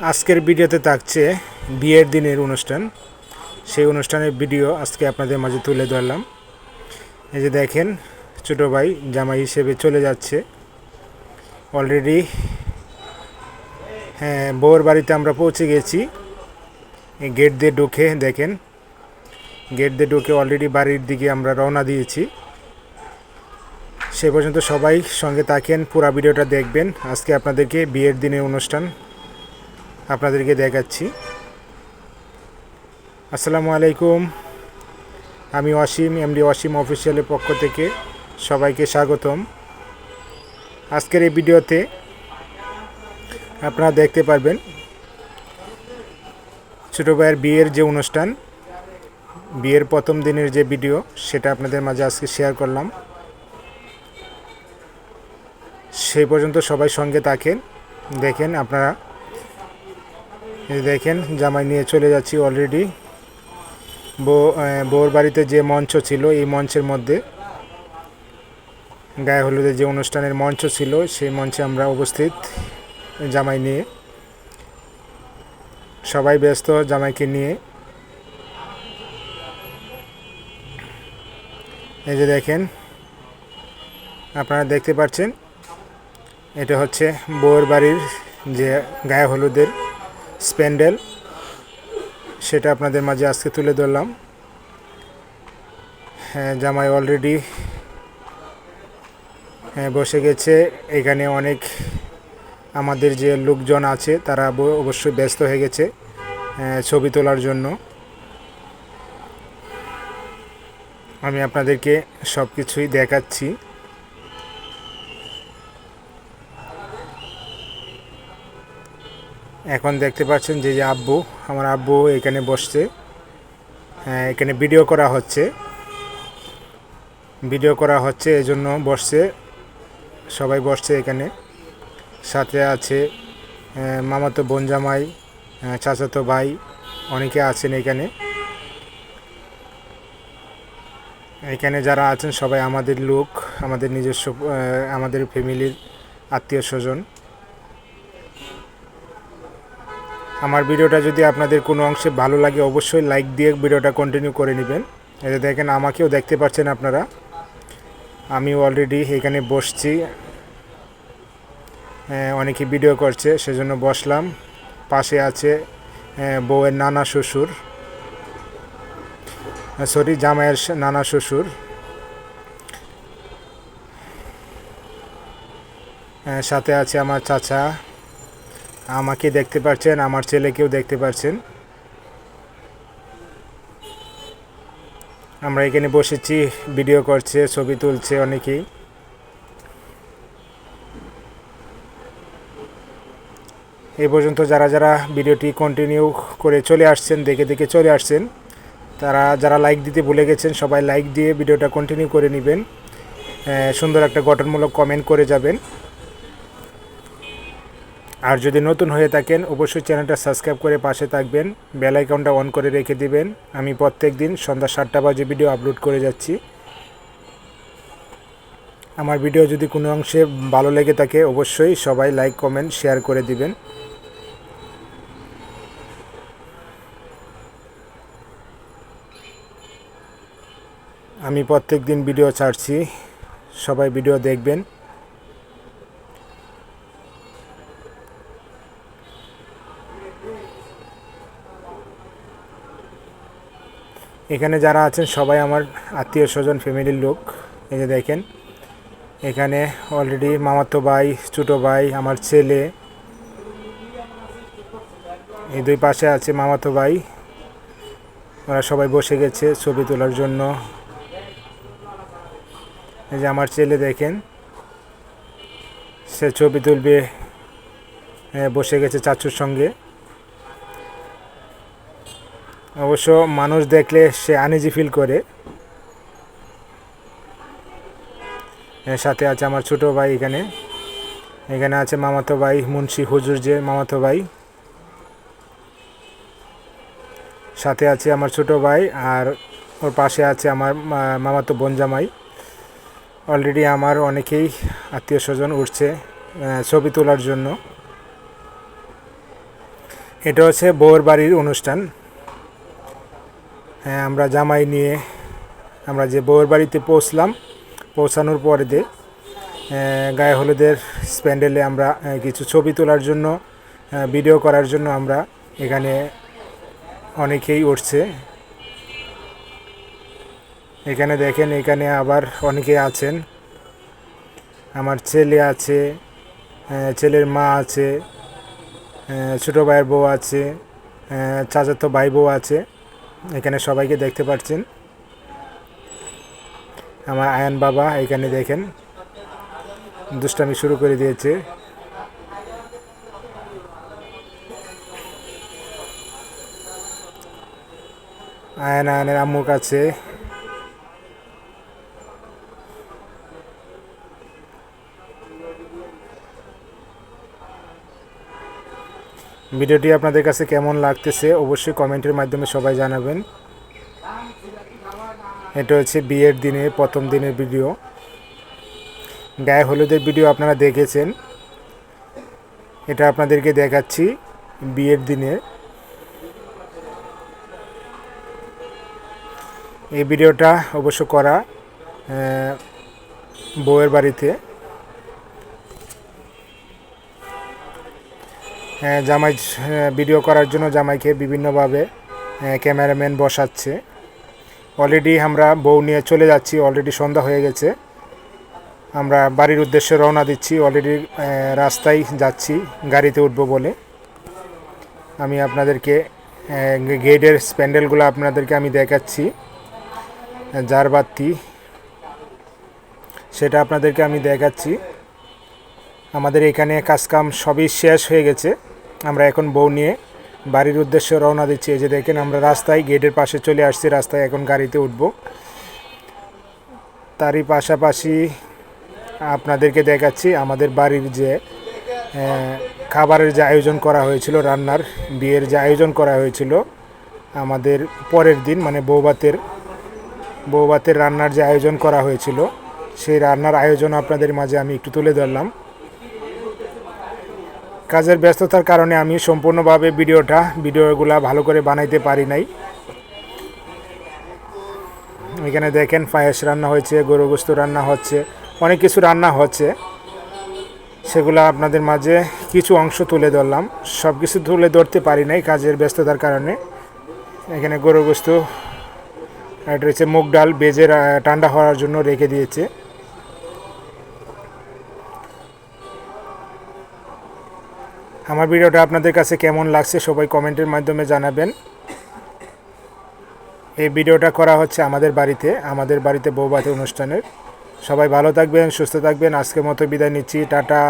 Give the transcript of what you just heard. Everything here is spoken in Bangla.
আজকের ভিডিওতে থাকছে বিয়ের দিনের অনুষ্ঠান। সেই অনুষ্ঠানের ভিডিও আজকে আপনাদের মাঝে তুলে ধরলাম। এই যে দেখেন, ছোটো ভাই জামাই হিসেবে চলে যাচ্ছে। অলরেডি হ্যাঁ বউর বাড়িতে আমরা পৌঁছে গেছি। গেট দিয়ে ঢুকে দেখেন গেট দিয়ে ঢুকে অলরেডি বাড়ির দিকে আমরা রওনা দিয়েছি। সে পর্যন্ত সবাই সঙ্গে থাকেন, পুরা ভিডিওটা দেখবেন। আজকে আপনাদেরকে বিয়ের দিনের অনুষ্ঠান আপনাদেরকে দেখাচ্ছি। আসসালামু আলাইকুম। আমি অসীম, এমডি অসীম অফিসিয়ালের পক্ষ থেকে সবাইকে স্বাগতম। আজকের এই ভিডিওতে আপনারা দেখতে পারবেন ছোটো ভাইয়ের বিয়ের যে অনুষ্ঠান, বিয়ের প্রথম দিনের যে ভিডিও, সেটা আপনাদের মাঝে আজকে শেয়ার করলাম। সেই পর্যন্ত সবাই সঙ্গে থাকেন, দেখেন আপনারা দেখেন, জামাই নিয়ে চলে যাচ্ছি অলরেডি বউ বউর বাড়িতে যে মঞ্চ ছিল, এই মঞ্চের মধ্যে গায়ে হলুদের যে অনুষ্ঠানের মঞ্চ ছিল, সেই মঞ্চে আমরা উপস্থিত জামাই নিয়ে। সবাই ব্যস্ত জামাইকে নিয়ে। এই যে দেখেন, আপনারা দেখতে পাচ্ছেন, এটা হচ্ছে বউয়ের বাড়ির যে গায়ে হলুদের স্প্যান্ডেল সেটা আপনাদের মাঝে আজকে তুলে ধরলাম। হ্যাঁ জামাই অলরেডি হ্যাঁ বসে গেছে। এখানে অনেক আমাদের যে লোকজন আছে তারা অবশ্যই ব্যস্ত হয়ে গেছে হ্যাঁ, ছবি তোলার জন্য। আমি আপনাদেরকে সব কিছুই দেখাচ্ছি। এখন দেখতে পাচ্ছেন যে আব্বু আমার আব্বু এখানে বসছে। হ্যাঁ, এখানে ভিডিও করা হচ্ছে। ভিডিও করা হচ্ছে এজন্য বসছে। সবাই বসছে এখানে। সাথে আছে আহ, মামাতো বোন জামাই আহ, চাচাতো ভাই অনেকে আছেন এখানে। এখানে যারা আছেন সবাই আমাদের লোক আমাদের নিজস্ব আমাদের ফ্যামিলির আত্মীয় স্বজন আমার ভিডিওটা যদি আপনাদের কোনো অংশে ভালো লাগে অবশ্যই লাইক দিয়ে ভিডিওটা কন্টিনিউ করে নেবেন। যে দেখেন আমাকেও দেখতে পাচ্ছেন আপনারা। আমি অলরেডি এখানে বসছি। হ্যাঁ, অনেকে ভিডিও করছে সেজন্য বসলাম। পাশে আছে হ্যাঁ, বউয়ের নানা শ্বশুর। সরি জামাইয়ের নানা শ্বশুর। হ্যাঁ, সাথে আছে আমার চাচা। আমাকে দেখতে পাচ্ছেন আমার ছেলেকেও দেখতে পাচ্ছেন আমরা এখানে বসেছি, ভিডিও করছে, ছবি তুলছে অনেকেই। এই পর্যন্ত যারা যারা ভিডিওটি কন্টিনিউ করে চলে আসছেন, দেখে দেখে চলে আসছেন, তারা যারা লাইক দিতে ভুলে গেছেন, সবাই লাইক দিয়ে ভিডিওটা কন্টিনিউ করে নেবেন। সুন্দর একটা গঠনমূলক কমেন্ট করে যাবেন। আর যদি নতুন হয়ে থাকেন, অবশ্যই চ্যানেলটা সাবস্ক্রাইব করে পাশে থাকবেন, বেল আইকনটা অন করে রেখে দিবেন। আমি প্রত্যেক দিন সন্ধ্যা সাতটা বাজে ভিডিও আপলোড করে যাচ্ছি। আমার ভিডিও যদি কোনো অংশে ভালো লেগে থাকে, অবশ্যই সবাই লাইক, কমেন্ট, শেয়ার করে দিবেন। আমি প্রত্যেক দিন ভিডিও ছাড়ছি। সবাই ভিডিও দেখবেন। এখানে যারা আছেন, সবাই আমার আত্মীয় স্বজন, ফ্যামিলির লোক। এই যে দেখেন, এখানে অলরেডি মামাতো ভাই, ছোটো ভাই, আমার ছেলে। এই দুই পাশে আছে মামাতো ভাই। ওরা সবাই বসে গেছে ছবি তোলার জন্য। এই যে আমার ছেলে দেখেন, সে ছবি তুলবে বসে গেছে চাচুর সঙ্গে। অবশ্য মানুষ দেখলে সে আনিজি ফিল করে। এর সাথে আছে আমার ছোট ভাই এখানে। এখানে আছে মামাতো ভাই, মুন্সি, হুজুর যে মামাতো ভাই। সাথে আছে আমার ছোট ভাই আর ওর পাশে আছে আমার মামাতো বোন জামাই। অলরেডি আমার অনেকেই আত্মীয় স্বজন উঠছে ছবি তোলার জন্য। এটা হচ্ছে বউয়ের বাড়ির অনুষ্ঠান। আমরা জামাই নিয়ে আমরা যে বউয়ের বাড়িতে পৌঁছলাম, পৌঁছানোর পরে দিয়ে গায়ে হলুদের স্প্যান্ডেলে আমরা কিছু ছবি তোলার জন্য ভিডিও করার জন্য আমরা এখানে অনেকেই উঠছে। এখানে দেখেন, এখানে আবার অনেকে আছেন। আমার ছেলে আছে ছেলের মা আছে ছোটো ভাইয়ের বউ আছে চাচাতো ভাই বউ আছে। এখানে সবাইকে দেখতে পাচ্ছেন। আমার আয়ান বাবা এখানে দেখেন, দুষ্টামি শুরু করে দিয়েছে। আয়ান, আয়ানের আম্মুর কাছে ভিডিওটি আপনাদের কাছে কেমন লাগতেছে অবশ্যই কমেন্টের মাধ্যমে সবাই জানাবেন। এটা হচ্ছে বিয়ের দিনে, প্রথম দিনের ভিডিও। গায়ে হলুদের ভিডিও আপনারা দেখেছেন। এটা আপনাদেরকে দেখাচ্ছি বিয়ের দিনে। এই ভিডিওটা অবশ্য করা বউয়ের বাড়িতে। জামাই ভিডিও করার জন্য জামাইকে বিভিন্নভাবে ক্যামেরাম্যান বসাচ্ছে। অলরেডি আমরা বউ নিয়ে চলে যাচ্ছি অলরেডি সন্ধ্যা হয়ে গেছে। আমরা বাড়ির উদ্দেশ্যে রওনা দিচ্ছি অলরেডি রাস্তায় যাচ্ছি, গাড়িতে উঠবো বলে। আমি আপনাদেরকে গেটের স্প্যান্ডেলগুলো আপনাদেরকে আমি দেখাচ্ছি। যার বাতি, সেটা আপনাদেরকে আমি দেখাচ্ছি। আমাদের এখানে কাজকাম সবই শেষ হয়ে গেছে। আমরা এখন বউ নিয়ে বাড়ির উদ্দেশ্যে রওনা দিচ্ছি। এই যে দেখেন, আমরা রাস্তায় গেটের পাশে চলে আসছি, রাস্তায় এখন গাড়িতে উঠব। তারই পাশাপাশি আপনাদেরকে দেখাচ্ছি, আমাদের বাড়ির যে খাবারের যে আয়োজন করা হয়েছিল, রান্নার বিয়ের যে আয়োজন করা হয়েছিল, আমাদের পরের দিন মানে বৌবাতের বৌবাতের রান্নার যে আয়োজন করা হয়েছিল, সেই রান্নার আয়োজন আপনাদের মাঝে আমি একটু তুলে ধরলাম। কাজের ব্যস্ততার কারণে আমি সম্পূর্ণভাবে ভিডিওটা, ভিডিওগুলা ভালো করে বানাইতে পারি নাই। এখানে দেখেন পায়েস রান্না হয়েছে, গরু গোস্ত রান্না হচ্ছে, অনেক কিছু রান্না হচ্ছে। সেগুলো আপনাদের মাঝে কিছু অংশ তুলে ধরলাম। সব কিছু তুলে ধরতে পারি নাই কাজের ব্যস্ততার কারণে। এখানে গরু গোস্ত এটা হচ্ছে মুগ ডাল বেজে রা- ঠান্ডা হওয়ার জন্য রেখে দিয়েছে। আমার ভিডিওটা আপনাদের কাছে কেমন লাগছে সবাই কমেন্টের মাধ্যমে জানাবেন। এই ভিডিওটা করা হচ্ছে আমাদের বাড়িতে আমাদের বাড়িতে বৌবাতি অনুষ্ঠানের। সবাই ভালো থাকবেন, সুস্থ থাকবেন। আজকের মতো বিদায় নিচ্ছি। টাটা।